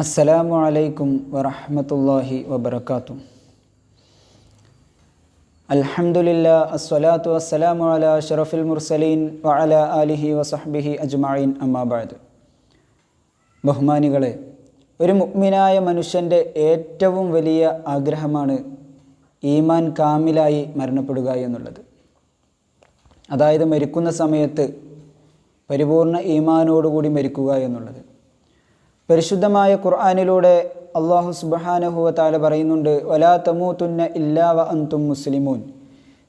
അസ്സലാമു അലൈക്കും വറഹ്മത്തുള്ളാഹി വബറകാതുഹു. അൽഹംദുലില്ലാ അസ്വലാത്തു വസ്സലാമു അല ഷറഫുൽ മുർസലീൻ വഅലാ അലിഹി വസഹ്ബിഹി അജ്മഈൻ അമ്മാബാദ് ബഹുമാനികളെ ഒരു മുഗ്മിനായ മനുഷ്യന്റെ ഏറ്റവും വലിയ ആഗ്രഹമാണ് ഈമാൻ കാമിലായി മരണപ്പെടുക എന്നുള്ളത്. അതായത് മരിക്കുന്ന സമയത്ത് പരിപൂർണ ഈമാനോടുകൂടി മരിക്കുക എന്നുള്ളത്. പരിശുദ്ധമായ ഖുർആാനിലൂടെ അള്ളാഹു സുബഹാനഹുവ താല പറയുന്നുണ്ട് വലാ തമൂത്തുന്ന ഇല്ലാ വ അന്തും മുസ്ലിമൂൻ.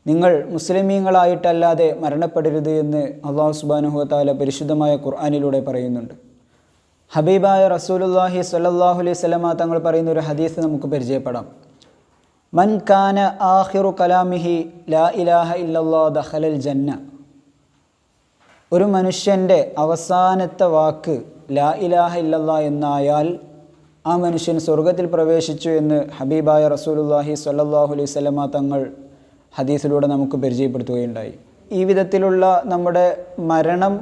നിങ്ങൾ മുസ്ലിമീങ്ങളായിട്ടല്ലാതെ മരണപ്പെടരുത് എന്ന് അള്ളാഹു സുബാനുഹുവ താല പരിശുദ്ധമായ ഖുർആാനിലൂടെ പറയുന്നുണ്ട്. ഹബീബായ റസൂലുല്ലാഹി സല്ലാഹു അലൈഹി സ്വലമ തങ്ങൾ പറയുന്ന ഒരു ഹദീസ് നമുക്ക് പരിചയപ്പെടാം. മൻ കാന ആഹിറു കലാമിഹി ലാ ഇലാഹ ഇല്ലല്ലാ ദഹലൽ ജന്ന. ഒരു മനുഷ്യന്റെ അവസാനത്തെ വാക്ക് ലാ ഇലാഹ ഇല്ലല്ലാ എന്നായാൽ ആ മനുഷ്യൻ സ്വർഗത്തിൽ പ്രവേശിച്ചു എന്ന് ഹബീബായ റസൂലുല്ലാഹി സ്വല്ലല്ലാഹു അലൈഹി സ്വലമ തങ്ങൾ ഹദീസിലൂടെ നമുക്ക് പരിചയപ്പെടുത്തുകയുണ്ടായി. ഈ വിധത്തിലുള്ള നമ്മുടെ മരണം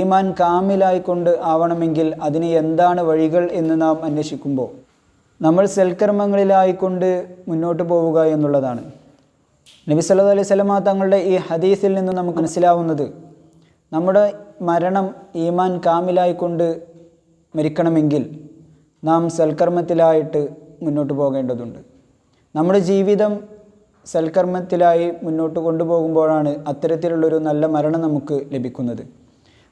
ഈമാൻ കാമിലായിക്കൊണ്ട് ആവണമെങ്കിൽ അതിന് എന്താണ് വഴികൾ എന്ന് നാം അന്വേഷിക്കുമ്പോൾ നമ്മൾ സൽക്കർമ്മങ്ങളിലായിക്കൊണ്ട് മുന്നോട്ട് പോവുക എന്നുള്ളതാണ്. നബി സല്ലു അലൈഹി സ്വലമ തങ്ങളുടെ ഈ ഹദീസിൽ നിന്ന് നമുക്ക് മനസ്സിലാവുന്നത് നമ്മുടെ മരണം ഈമാൻ കാമിലായിക്കൊണ്ട് മരിക്കണമെങ്കിൽ നാം സൽക്കർമ്മത്തിലായിട്ട് മുന്നോട്ട് പോകേണ്ടതുണ്ട്. നമ്മുടെ ജീവിതം സൽക്കർമ്മത്തിലായി മുന്നോട്ട് കൊണ്ടുപോകുമ്പോഴാണ് അത്തരത്തിലുള്ളൊരു നല്ല മരണം നമുക്ക് ലഭിക്കുന്നത്.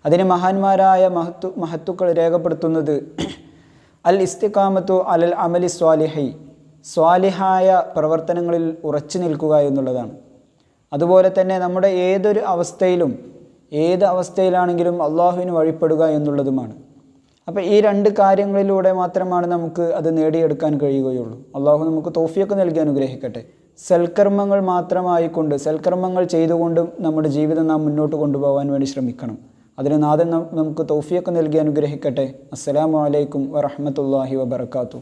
അതിന് മഹാന്മാരായ മഹത്തു മഹത്തുക്കൾ രേഖപ്പെടുത്തുന്നത് അൽ ഇസ്തിഖാമത്തു അലൽ അമലി സ്വാലിഹൈ സ്വാലിഹായ പ്രവർത്തനങ്ങളിൽ ഉറച്ചു നിൽക്കുക എന്നുള്ളതാണ്. അതുപോലെ തന്നെ നമ്മുടെ ഏതൊരു അവസ്ഥയിലും ഏത് അവസ്ഥയിലാണെങ്കിലും അള്ളാഹുവിന് വഴിപ്പെടുക എന്നുള്ളതുമാണ്. അപ്പോൾ ഈ രണ്ട് കാര്യങ്ങളിലൂടെ മാത്രമാണ് നമുക്ക് അത് നേടിയെടുക്കാൻ കഴിയുകയുള്ളൂ. അള്ളാഹു നമുക്ക് തോഫിയൊക്കെ നൽകി അനുഗ്രഹിക്കട്ടെ. സൽക്കർമ്മങ്ങൾ മാത്രമായിക്കൊണ്ട് സൽക്കർമ്മങ്ങൾ ചെയ്തുകൊണ്ടും നമ്മുടെ ജീവിതം നാം മുന്നോട്ട് കൊണ്ടുപോകാൻ വേണ്ടി ശ്രമിക്കണം. അതിന് നാഥൻ നമുക്ക് തൗഫിയൊക്കെ നൽകി അനുഗ്രഹിക്കട്ടെ. അസ്സലാമു അലൈക്കും വറഹമത്തല്ലാഹി വബർക്കാത്തു